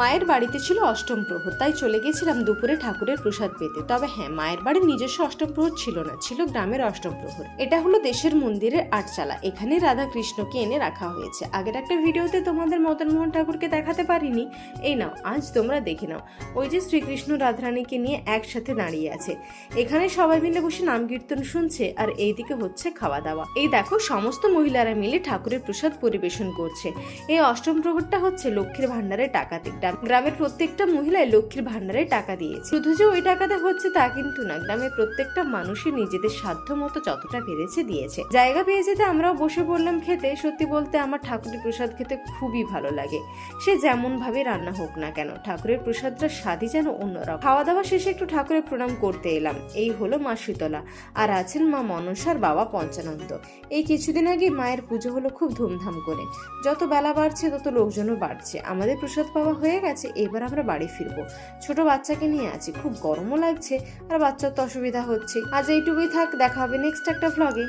মায়ের বাড়িতে ছিল অষ্টম প্রহর, তাই চলে গেছিলাম দুপুরে ঠাকুরের প্রসাদ পেতে। তবে হ্যাঁ মায়ের বাড়ির নিজস্ব অষ্টম প্রহর ছিল না, ছিল গ্রামের অষ্টম প্রহর। এটা হলো দেশের মন্দিরের আটচালা, এখানে রাধা কৃষ্ণকে এনে রাখা হয়েছে। আগের একটা ভিডিওতে তোমাদের মদন মোহন ঠাকুরকে দেখাতে পারিনি। এই নাও, আজ তোমরা দেখে নাও। ওই যে শ্রীকৃষ্ণ রাধারানীকে নিয়ে একসাথে দাঁড়িয়ে আছে। এখানে সবাই মিলে বসে নাম কীর্তন শুনছে আর এইদিকে হচ্ছে খাওয়া দাওয়া এই দেখো, সমস্ত মহিলারা মিলে ঠাকুরের প্রসাদ পরিবেশন করছে। এই অষ্টম প্রহরটা হচ্ছে লক্ষ্মীর ভান্ডারের টাকাতে। গ্রাম- গ্রামের প্রত্যেকটা মহিলাই লক্ষ্মীর ভান্ডারে টাকা দিয়েছে। শুধু যে ওই টাকাতে হচ্ছে তা কিন্তু না, গ্রামের প্রত্যেকটা মানুষই নিজেদের সাধ্য মতো যতটা পেরেছে দিয়েছে। জায়গা পেয়ে যেতে আমরাও বসে পড়লাম খেতে, সত্যি বলতে আমার ঠাকুরের প্রসাদ খেতে খুবই ভালো লাগে। সে যেমন ভাবে রান্না হোক না কেন, ঠাকুরের প্রসাদটা স্বাদই যেন অন্যরকম খাওয়া দাওয়া শেষে একটু ঠাকুরের প্রণাম করতে এলাম। এই হলো মা শীতলা, আর আছেন মা মনসার বাবা পঞ্চানন্দ। এই কিছুদিন আগে মায়ের পুজো হলো খুব ধুমধাম করে। যত বেলা বাড়ছে, তত লোকজনও বাড়ছে। আমাদের প্রসাদ পাওয়া হয়ে গেছে, এবার আমরা বাড়ি ফিরব। ছোট বাচ্চাকে নিয়ে আছি, খুব গরমও লাগছে, আর বাচ্চার তো অসুবিধা হচ্ছে। আজ এইটুকুই থাক, দেখা হবে নেক্সট একটা ভ্লগে